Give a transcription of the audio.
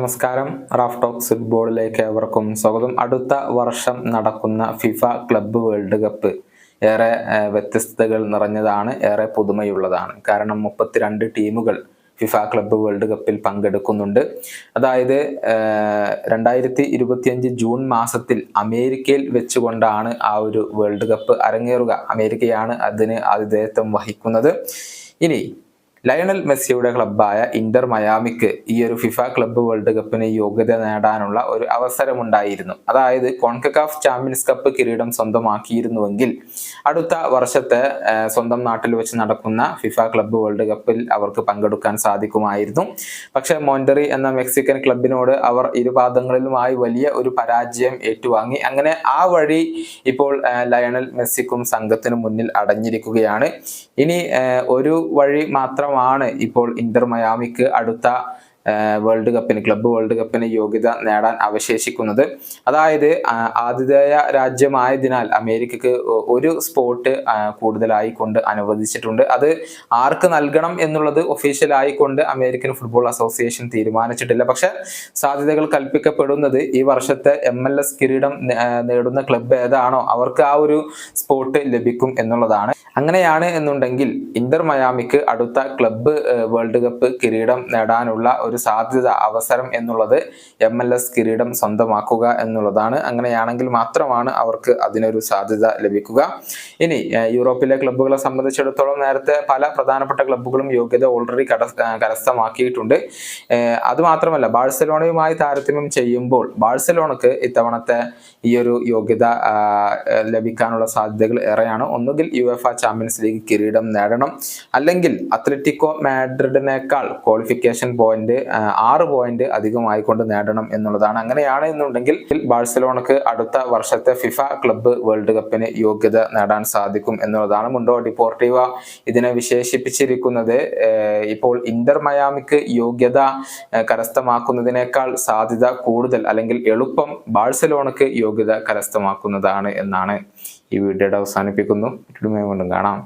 നമസ്കാരം. Raf talks ഫുട്ബോളിലേക്ക് ഏവർക്കും സ്വാഗതം. അടുത്ത വർഷം നടക്കുന്ന ഫിഫ ക്ലബ്ബ് വേൾഡ് കപ്പ് ഏറെ വ്യത്യസ്തതകൾ നിറഞ്ഞതാണ് ഏറെ പുതുമയുള്ളതാണ്. കാരണം മുപ്പത്തിരണ്ട് ടീമുകൾ ഫിഫ ക്ലബ്ബ് വേൾഡ് കപ്പിൽ പങ്കെടുക്കുന്നുണ്ട്. അതായത് രണ്ടായിരത്തി ഇരുപത്തിയഞ്ച് ജൂൺ മാസത്തിൽ അമേരിക്കയിൽ വെച്ചുകൊണ്ടാണ് ആ ഒരു വേൾഡ് കപ്പ് അരങ്ങേറുക. അമേരിക്കയാണ് അതിന് ആതിഥേയത്വം വഹിക്കുന്നത്. ഇനി ലയണൽ മെസ്സിയുടെ ക്ലബ്ബായ ഇന്റർ മയാമിക്ക് ഈ ഒരു ഫിഫ ക്ലബ്ബ് വേൾഡ് കപ്പിന് യോഗ്യത നേടാനുള്ള ഒരു അവസരമുണ്ടായിരുന്നു. അതായത് കോൺകക്കാഫ് ചാമ്പ്യൻസ് കപ്പ് കിരീടം സ്വന്തമാക്കിയിരുന്നുവെങ്കിൽ അടുത്ത വർഷത്തെ സ്വന്തം നാട്ടിൽ വെച്ച് നടക്കുന്ന ഫിഫ ക്ലബ്ബ് വേൾഡ് കപ്പിൽ അവർക്ക് പങ്കെടുക്കാൻ സാധിക്കുമായിരുന്നു. പക്ഷെ മോണ്ടറി എന്ന മെക്സിക്കൻ ക്ലബിനോട് അവർ ഇരുപാദങ്ങളിലുമായി വലിയ ഒരു പരാജയം ഏറ്റുവാങ്ങി. അങ്ങനെ ആ വഴി ഇപ്പോൾ ലയണൽ മെസ്സിക്കും സംഘത്തിനും മുന്നിൽ അടഞ്ഞിരിക്കുകയാണ്. ഇനി ഒരു വഴി മാത്രമാണ് ഇപ്പോൾ ഇന്റർ മയാമിക്ക് അടുത്ത വേൾഡ് കപ്പിന് ക്ലബ്ബ് വേൾഡ് കപ്പിന് യോഗ്യത നേടാൻ അവശേഷിക്കുന്നത്. അതായത് ആതിഥേയ രാജ്യമായതിനാൽ അമേരിക്കക്ക് ഒരു സ്പോട്ട് കൂടുതലായി കൊണ്ട് അനുവദിച്ചിട്ടുണ്ട്. അത് ആർക്ക് നൽകണം എന്നുള്ളത് ഒഫീഷ്യലായി കൊണ്ട് അമേരിക്കൻ ഫുട്ബോൾ അസോസിയേഷൻ തീരുമാനിച്ചിട്ടില്ല. പക്ഷെ സാധ്യതകൾ കൽപ്പിക്കപ്പെടുന്നത് ഈ വർഷത്തെ എം എൽ എസ് കിരീടം നേടുന്ന ക്ലബ്ബ് ഏതാണോ അവർക്ക് ആ ഒരു സ്പോട്ട് ലഭിക്കും എന്നുള്ളതാണ്. അങ്ങനെയാണ് എന്നുണ്ടെങ്കിൽ ഇന്റർ മയാമിക്ക് അടുത്ത ക്ലബ്ബ് വേൾഡ് കപ്പ് കിരീടം നേടാനുള്ള ഒരു സാധ്യത അവസരം എന്നുള്ളത് എം എൽ എസ് കിരീടം സ്വന്തമാക്കുക എന്നുള്ളതാണ്. അങ്ങനെയാണെങ്കിൽ മാത്രമാണ് അവർക്ക് അതിനൊരു സാധ്യത ലഭിക്കുക. ഇനി യൂറോപ്പിലെ ക്ലബ്ബുകളെ സംബന്ധിച്ചിടത്തോളം നേരത്തെ പല പ്രധാനപ്പെട്ട ക്ലബ്ബുകളും യോഗ്യത ഓൾറെഡി കര കരസ്ഥമാക്കിയിട്ടുണ്ട്. അതുമാത്രമല്ല ബാഴ്സലോണയുമായി താരതമ്യം ചെയ്യുമ്പോൾ ബാഴ്സലോണക്ക് ഇത്തവണത്തെ ഈ ഒരു യോഗ്യത ലഭിക്കാനുള്ള സാധ്യതകൾ ഏറെയാണ്. ഒന്നുകിൽ യു എഫ് ചാമ്പ്യൻസ് ലീഗ് കിരീടം നേടണം. അല്ലെങ്കിൽ അത്ലറ്റിക്കോ മാഡ്രിഡിനേക്കാൾ ക്വാളിഫിക്കേഷൻ പോയിന്റ് ആറ് പോയിന്റ് അധികമായിക്കൊണ്ട് നേടണം എന്നുള്ളതാണ്. അങ്ങനെയാണ് എന്നുണ്ടെങ്കിൽ ബാഴ്സലോണക്ക് അടുത്ത വർഷത്തെ ഫിഫ ക്ലബ്ബ് വേൾഡ് കപ്പിന് യോഗ്യത നേടാൻ സാധിക്കും എന്നുള്ളതാണ് മുണ്ടോ ഡിപ്പോർട്ടീവ ഇതിനെ വിശേഷിപ്പിച്ചിരിക്കുന്നത്. ഇപ്പോൾ ഇന്റർ മയാമിക്ക് യോഗ്യത കരസ്ഥമാക്കുന്നതിനേക്കാൾ സാധ്യത കൂടുതൽ അല്ലെങ്കിൽ എളുപ്പം ബാഴ്സലോണക്ക് യോഗ്യത കരസ്ഥമാക്കുന്നതാണ് എന്നാണ് ഈ വീഡിയോയുടെ അവസാനിപ്പിക്കുന്നു. വീണ്ടും കാണാം.